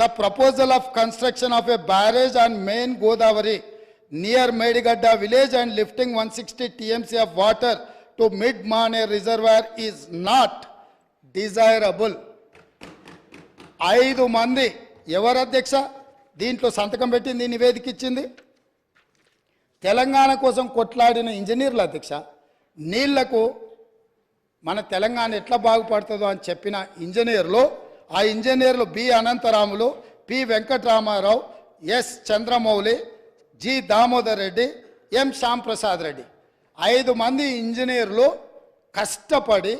The proposal of construction of a barrage and main Godavari near Medigadda village and lifting one sixty TMC of water to mid Manair reservoir is not desirable ఐదు మంది ఎవరు అధ్యక్ష దీంట్లో సంతకం పెట్టింది నివేదిక ఇచ్చింది తెలంగాణ కోసం కొట్లాడిన ఇంజనీర్ల అధ్యక్ష నీళ్ళకు మన తెలంగాణ ఎట్లా బాగుపడుతుందో అని చెప్పిన ఇంజనీర్లో ఆ ఇంజనీర్లు B Anantaramulu P Venkataramarao S Chandramouli G Damodar Reddy M Shyamprasad Reddy. ఐదు మంది ఇంజనీర్లు కష్టపడి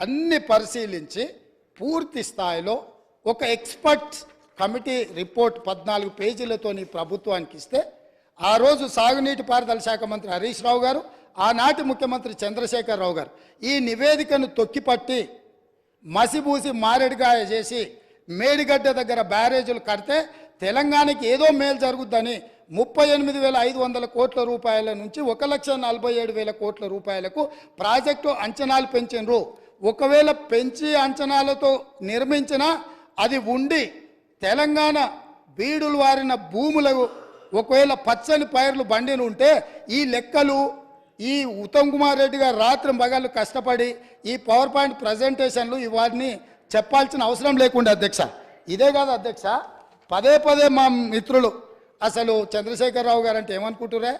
అన్ని పరిశీలించి పూర్తి స్థాయిలో ఒక ఎక్స్పర్ట్ కమిటీ రిపోర్ట్ పద్నాలుగు పేజీలతోని ప్రభుత్వానికి ఇస్తే ఆ రోజు సాగునీటి పారుదల శాఖ మంత్రి హరీష్ రావు గారు ఆనాటి ముఖ్యమంత్రి చంద్రశేఖర్ రావు గారు ఈ నివేదికను తొక్కిపట్టి మసిబూసి మారేడుకాయ చేసి మేడిగడ్డ దగ్గర బ్యారేజీలు కడితే తెలంగాణకి ఏదో మేలు జరుగుద్దని ముప్పై ఎనిమిది వేల ఐదు వందల కోట్ల రూపాయల నుంచి ఒక లక్ష నలభై ఏడు వేల కోట్ల రూపాయలకు ప్రాజెక్టు అంచనాలు పెంచినరు. ఒకవేళ పెంచి అంచనాలతో నిర్మించిన అది ఉండి తెలంగాణ బీడులు వారిన భూములకు ఒకవేళ పచ్చని పైర్లు బండిని ఉంటే ఈ లెక్కలు ఈ ఉత్తమ్ కుమార్ రెడ్డి గారు రాత్రి మగళ్ళు కష్టపడి ఈ పవర్ పాయింట్ ప్రజెంటేషన్లు ఇవన్నీ చెప్పాల్సిన అవసరం లేకుండా అధ్యక్ష. ఇదే కాదు అధ్యక్ష పదే పదే మా మిత్రులు అసలు చంద్రశేఖరరావు గారు అంటే ఏమనుకుంటురే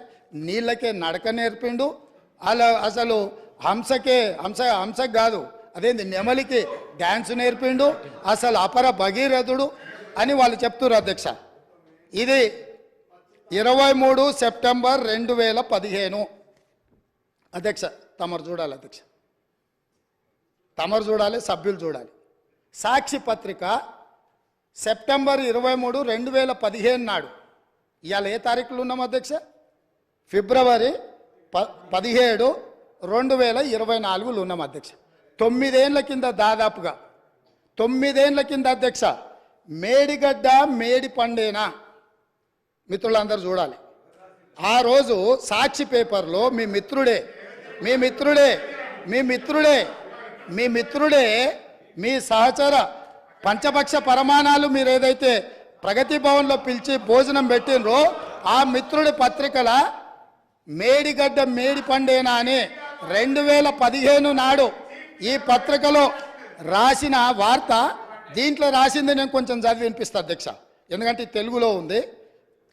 నీళ్ళకే నడక నేర్పిండు అలా అసలు హంసకే హంస హంసకు కాదు అదేంది నెమలికి డ్యాన్స్ నేర్పిండు అసలు అపర భగీరథుడు అని వాళ్ళు చెప్తున్నారు అధ్యక్ష. ఇది ఇరవై మూడు సెప్టెంబర్ రెండు వేల పదిహేను. అధ్యక్ష తమరు చూడాలి అధ్యక్ష. తమరు చూడాలి సభ్యులు చూడాలి. సాక్షి పత్రిక సెప్టెంబర్ ఇరవై మూడు రెండు వేల పదిహేను నాడు. ఇవాళ ఏ తారీఖులు ఉన్నాం అధ్యక్ష? ఫిబ్రవరి ప పదిహేడు రెండు వేల ఇరవై నాలుగులో ఉన్నాం అధ్యక్ష. తొమ్మిదేండ్ల కింద దాదాపుగా తొమ్మిదేండ్ల కింద అధ్యక్ష మేడిగడ్డ మేడి పండేనా? మిత్రులందరూ చూడాలి. ఆ రోజు సాక్షి పేపర్లో మీ మిత్రుడే మీ మిత్రుడే మీ మిత్రుడే మీ మిత్రుడే మీ సహచర పంచపక్ష పరమాణాలు మీరు ఏదైతే ప్రగతి భవన్లో పిలిచి భోజనం పెట్టినరో ఆ మిత్రుడి పత్రికల మేడిగడ్డ మేడి పండేనా అని రెండు వేల పదిహేను నాడు ఈ పత్రికలో రాసిన వార్త దీంట్లో రాసింది నేను కొంచెం చదివి వినిపిస్తా అధ్యక్ష. ఎందుకంటే తెలుగులో ఉంది.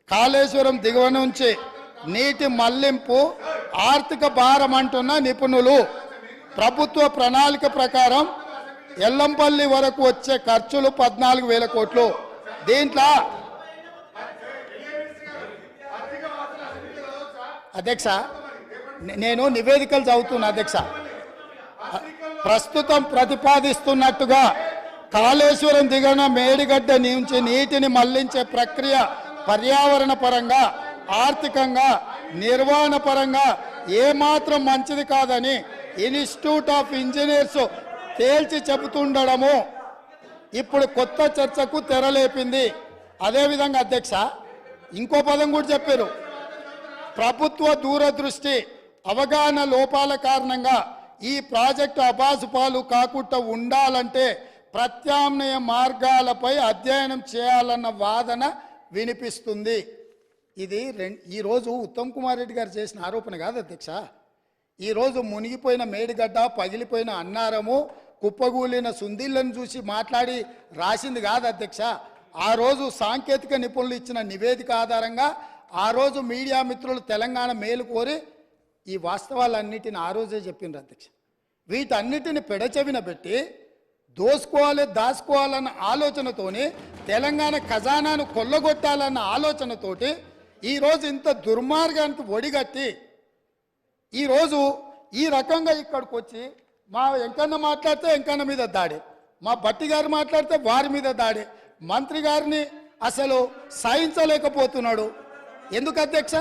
కాళేశ్వరం దిగువ నుంచి నీటి మళ్ళింపు ఆర్థిక భారం అంటున్న నిపుణులు. ప్రభుత్వ ప్రణాళిక ప్రకారం ఎల్లంపల్లి వరకు వచ్చే ఖర్చులు పద్నాలుగు వేల కోట్లు. దీంట్లో అధ్యక్ష నేను నివేదికలు చదువుతున్నా అధ్యక్ష. ప్రస్తుతం ప్రతిపాదిస్తున్నట్టుగా కాళేశ్వరం దిగన మేడిగడ్డ నుంచి నీటిని మళ్ళించే ప్రక్రియ పర్యావరణ పరంగా ఆర్థికంగా నిర్వహణ పరంగా ఏమాత్రం మంచిది కాదని ఇన్స్టిట్యూట్ ఆఫ్ ఇంజనీర్స్ తేల్చి చెబుతుండడము ఇప్పుడు కొత్త చర్చకు తెరలేపింది. అదేవిధంగా అధ్యక్ష ఇంకో పదం కూడా చెప్పారు. ప్రభుత్వ దూరదృష్టి అవగాహన లోపాల కారణంగా ఈ ప్రాజెక్టు అబాసుపాలు కాకుండా ఉండాలంటే ప్రత్యామ్నాయ మార్గాలపై అధ్యయనం చేయాలన్న వాదన వినిపిస్తుంది. ఇది రెం ఈరోజు ఉత్తమ్ కుమార్ రెడ్డి గారు చేసిన ఆరోపణ కాదు అధ్యక్ష. ఈరోజు మునిగిపోయిన మేడిగడ్డ పగిలిపోయిన అన్నారము కుప్పగూలిన సుందిళ్ళను చూసి మాట్లాడి రాసింది కాదు అధ్యక్ష. ఆ రోజు సాంకేతిక నిపుణులు ఇచ్చిన నివేదిక ఆధారంగా ఆ రోజు మీడియా మిత్రులు తెలంగాణ మేలు కోరి ఈ వాస్తవాలన్నిటిని ఆ రోజే చెప్పిండ్రు అధ్యక్ష. వీటన్నిటిని పెడచెవిన పెట్టి దోసుకోవాలి దాచుకోవాలన్న ఆలోచనతోని తెలంగాణ ఖజానాను కొల్లగొట్టాలన్న ఆలోచనతోటి ఈరోజు ఇంత దుర్మార్గానికి ఒడిగట్టి ఈరోజు ఈ రకంగా ఇక్కడికి వచ్చి మా వెంకన్న మాట్లాడితే వెంకన్న మీద దాడి మా బట్టి గారు మాట్లాడితే వారి మీద దాడి మంత్రి గారిని అసలు సాయించలేకపోతున్నాడు. ఎందుకు అధ్యక్ష?